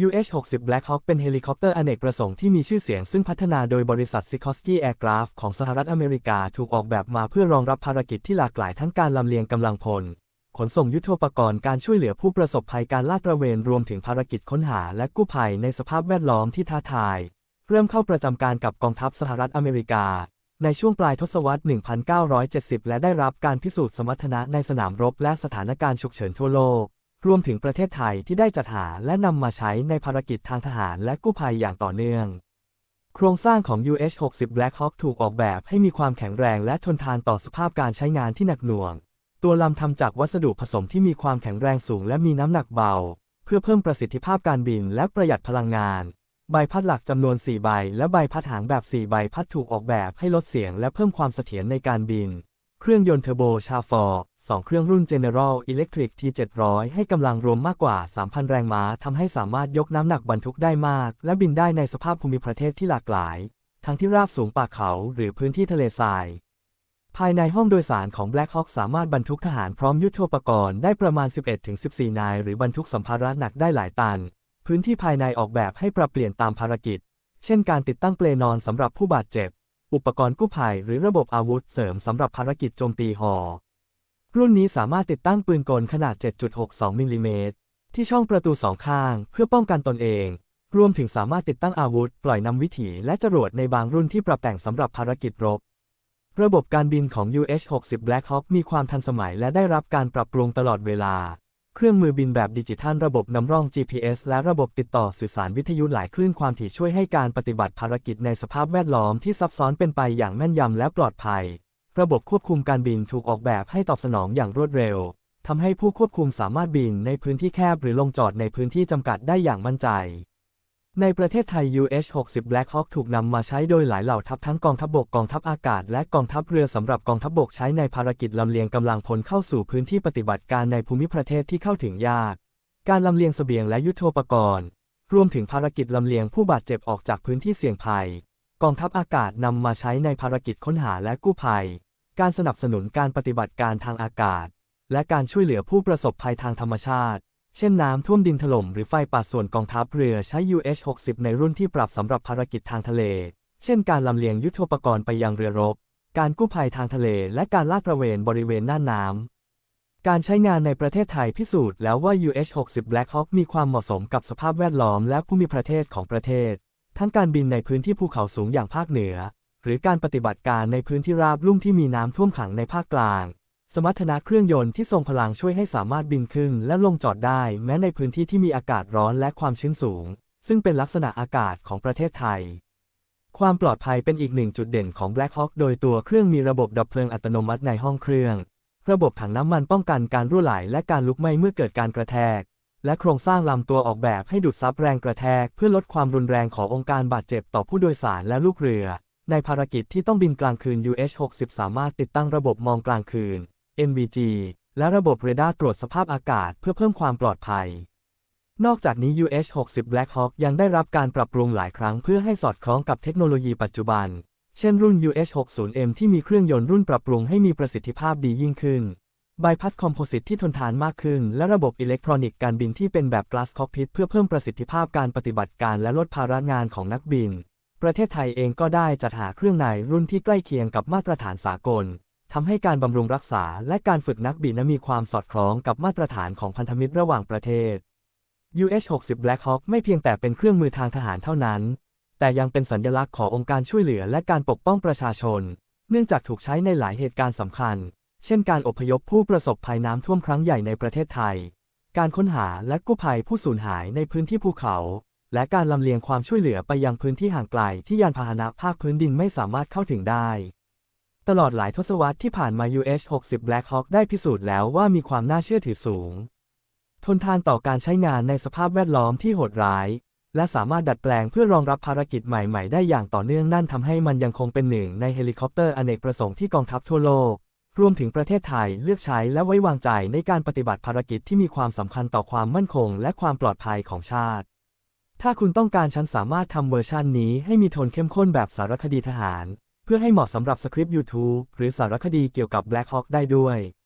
UH-60 Black Hawk เป็นเฮลิคอปเตอร์อเนกประสงค์ที่มีชื่อเสียงซึ่งพัฒนาโดยบริษัท Sikorsky Aircraft ของสหรัฐอเมริกาถูกออกแบบมาเพื่อรองรับภารกิจที่หลากหลายทั้งการลำเลียงกำลังพล ขนส่งยุทโธปกรณ์การช่วยเหลือผู้ประสบภัยการลาดตระเวนรวมถึงภารกิจค้นหาและกู้ภัยในสภาพแวดล้อมที่ท้าทาย เริ่มเข้าประจำการกับกองทัพสหรัฐอเมริกา ในช่วงปลายทศวรรษ 1970 และได้รับการพิสูจน์สมรรถนะในสนามรบและสถานการณ์ฉุกเฉินทั่วโลก รวมถึงประเทศไทยที่ได้จัดหาและนำมาใช้ในภารกิจทางทหารและกู้ภัยอย่างต่อเนื่อง โครงสร้างของ UH-60 Black Hawk ถูกออกแบบให้มีความแข็งแรงและทนทานต่อสภาพการใช้งานที่หนักหน่วง ตัวลำทำจากวัสดุผสมที่มีความแข็งแรงสูงและมีน้ำหนักเบา เพื่อเพิ่มประสิทธิภาพการบินและประหยัดพลังงาน ใบพัดหลักจำนวน 4 ใบ และใบพัดหางแบบ 4 ใบพัดถูกออกแบบให้ลดเสียงและเพิ่มความเสถียรในการบิน เครื่องยนต์เทอร์โบชาฟอร์2เครื่องรุ่น General Electric T700 ให้กำลังรวมมากกว่า 3,000 แรงม้าทำให้สามารถยกน้ำหนักบรรทุกได้มาก และบินได้ในสภาพภูมิประเทศที่หลากหลาย ทั้งที่ราบสูงป่าเขาหรือพื้นที่ทะเลทราย ภายในห้องโดยสารของ Black Hawk สามารถบรรทุกทหารพร้อมยุทโธปกรณ์ได้ประมาณ 11-14 นาย หรือบรรทุกสัมภาระหนักได้หลายตัน พื้นที่ภายในออกแบบให้ปรับเปลี่ยนตามภารกิจ เช่นการติดตั้งเปลนอนสำหรับผู้บาดเจ็บ อุปกรณ์กู้ภัยหรือระบบอาวุธเสริมสำหรับภารกิจโจมตีหอ รุ่นนี้สามารถติดตั้งปืนกลขนาด 7.62 มิลลิเมตรที่ช่องประตูสองข้างเพื่อป้องกันตนเอง รวมถึงสามารถติดตั้งอาวุธ ปล่อยนำวิถีและจรวดในบางรุ่นที่ปรับแต่งสำหรับภารกิจรบ ระบบการบินของ UH-60 Black Hawk มีความทันสมัยและได้รับการปรับปรุงตลอดเวลา เครื่องมือบินแบบดิจิทัลระบบนำร่อง GPS และระบบติดต่อสื่อสารวิทยุหลายคลื่นความถี่ช่วยให้การปฏิบัติภารกิจในสภาพแวดล้อมที่ซับซ้อนเป็นไปอย่างแม่นยำและปลอดภัย ระบบควบคุมการบินถูกออกแบบให้ตอบสนองอย่างรวดเร็วทำให้ผู้ควบคุมสามารถบินในพื้นที่แคบหรือลงจอดในพื้นที่จำกัดได้อย่างมั่นใจ ในประเทศไทย UH-60 Black Hawk ถูกนำมาใช้โดยหลายเหล่าทัพทั้งกองทัพบบกกองทัพอากาศ และกองทัพเรือสำหรับกองทัพบบกใช้ในภารกิจลำเลียงกำลังพลเข้าสู่พื้นที่ปฏิบัติการในภูมิประเทศที่เข้าถึงยาก การลำเลียงเสบียงและยุทโธปกรณ์ รวมถึงภารกิจลำเลียงผู้บาดเจ็บออกจากพื้นที่เสี่ยงภัย กองทัพอากาศนำมาใช้ในภารกิจค้นหาและกู้ภัย การสนับสนุนการปฏิบัติการทางอากาศ และการช่วยเหลือผู้ประสบภัยทางธรรมชาติ เช่นน้ำท่วมดินถล่มหรือไฟป่าส่วนกองทัพเรือใช้ UH-60 ในรุ่นที่ปรับสำหรับภารกิจทางทะเล เช่นการลำเลียงยุทโธปกรณ์ไปยังเรือรบ การกู้ภัยทางทะเล และการลาดตระเวนบริเวณน่านน้ำ การใช้งานในประเทศไทยพิสูจน์แล้วว่า UH-60 Black Hawk มีความเหมาะสมกับสภาพแวดล้อมและภูมิประเทศของประเทศ ทั้งการบินในพื้นที่ภูเขาสูงอย่างภาคเหนือ หรือการปฏิบัติการในพื้นที่ราบลุ่มที่มีน้ำท่วมขังในภาคกลาง สมรรถนะเครื่องยนต์ที่ทรงพลังช่วยให้สามารถบินขึ้นและลงจอดได้ แม้ในพื้นที่ที่มีอากาศร้อนและความชื้นสูง ซึ่งเป็นลักษณะอากาศของประเทศไทย ความปลอดภัยเป็นอีกหนึ่งจุดเด่นของ Black Hawk โดยตัวเครื่องมีระบบดับเพลิงอัตโนมัติในห้องเครื่อง ระบบถังน้ำมันป้องกันการรั่วไหลและการลุกไหม้เมื่อเกิดการกระแทก และโครงสร้างลำตัวออกแบบให้ดูดซับแรงกระแทก เพื่อลดความรุนแรงขององค์การบาดเจ็บต่อผู้โดยสารและลูกเรือ ในภารกิจที่ต้องบินกลางคืน UH-60 สามารถติดตั้งระบบมองกลางคืน NVG และระบบเรดาร์ตรวจสภาพอากาศเพื่อเพิ่มความปลอดภัย นอกจากนี้ UH-60 Black Hawk ยังได้รับการปรับปรุงหลายครั้งเพื่อให้สอดคล้องกับเทคโนโลยีปัจจุบัน เช่นรุ่น UH-60M ที่มีเครื่องยนต์รุ่นปรับปรุงให้มีประสิทธิภาพดียิ่งขึ้น ใบพัดคอมโพสิตที่ทนทานมากขึ้น และระบบอิเล็กทรอนิกส์การบินที่เป็นแบบ Glass Cockpit เพื่อเพิ่มประสิทธิภาพการปฏิบัติการและลดภาระงานของนักบิน ประเทศไทยเองก็ได้จัดหาเครื่องในรุ่นที่ใกล้เคียงกับมาตรฐานสากล ทำให้การบำรุงรักษาและการฝึกนักบินนั้นมีความสอดคล้องกับมาตรฐานของพันธมิตรระหว่างประเทศ UH-60 Black Hawk ไม่เพียงแต่เป็นเครื่องมือทางทหารเท่านั้น แต่ยังเป็นสัญลักษณ์ขององค์การช่วยเหลือและการปกป้องประชาชน เนื่องจากถูกใช้ในหลายเหตุการณ์สำคัญ เช่นการอพยพผู้ประสบภัยน้ำท่วมครั้งใหญ่ในประเทศไทย การค้นหาและกู้ภัยผู้สูญหายในพื้นที่ภูเขา และการลำเลียงความช่วยเหลือไปยังพื้นที่ห่างไกลที่ยานพาหนะภาคพื้นดินไม่สามารถเข้าถึงได้ ตลอดหลายทศวรรษที่ผ่านมา UH-60 Black Hawk ได้พิสูจน์แล้วว่ามีความน่าเชื่อถือสูง ทนทานต่อการใช้งานในสภาพแวดล้อมที่โหดร้าย และสามารถดัดแปลงเพื่อรองรับภารกิจใหม่ ๆ ได้อย่างต่อเนื่องนั่นทำให้มันยังคงเป็นหนึ่งในเฮลิคอปเตอร์อเนกประสงค์ที่กองทัพทั่วโลก รวมถึงประเทศไทยเลือกใช้และไว้วางใจในการปฏิบัติภารกิจที่มีความสำคัญต่อความมั่นคง และความปลอดภัยของชาติ ถ้าคุณต้องการฉันสามารถทำเวอร์ชันนี้ให้มีโทนเข้มข้นแบบสารคดีทหาร เพื่อให้เหมาะสำหรับสคริปต์ YouTube หรือสารคดีเกี่ยวกับ Black Hawk ได้ด้วย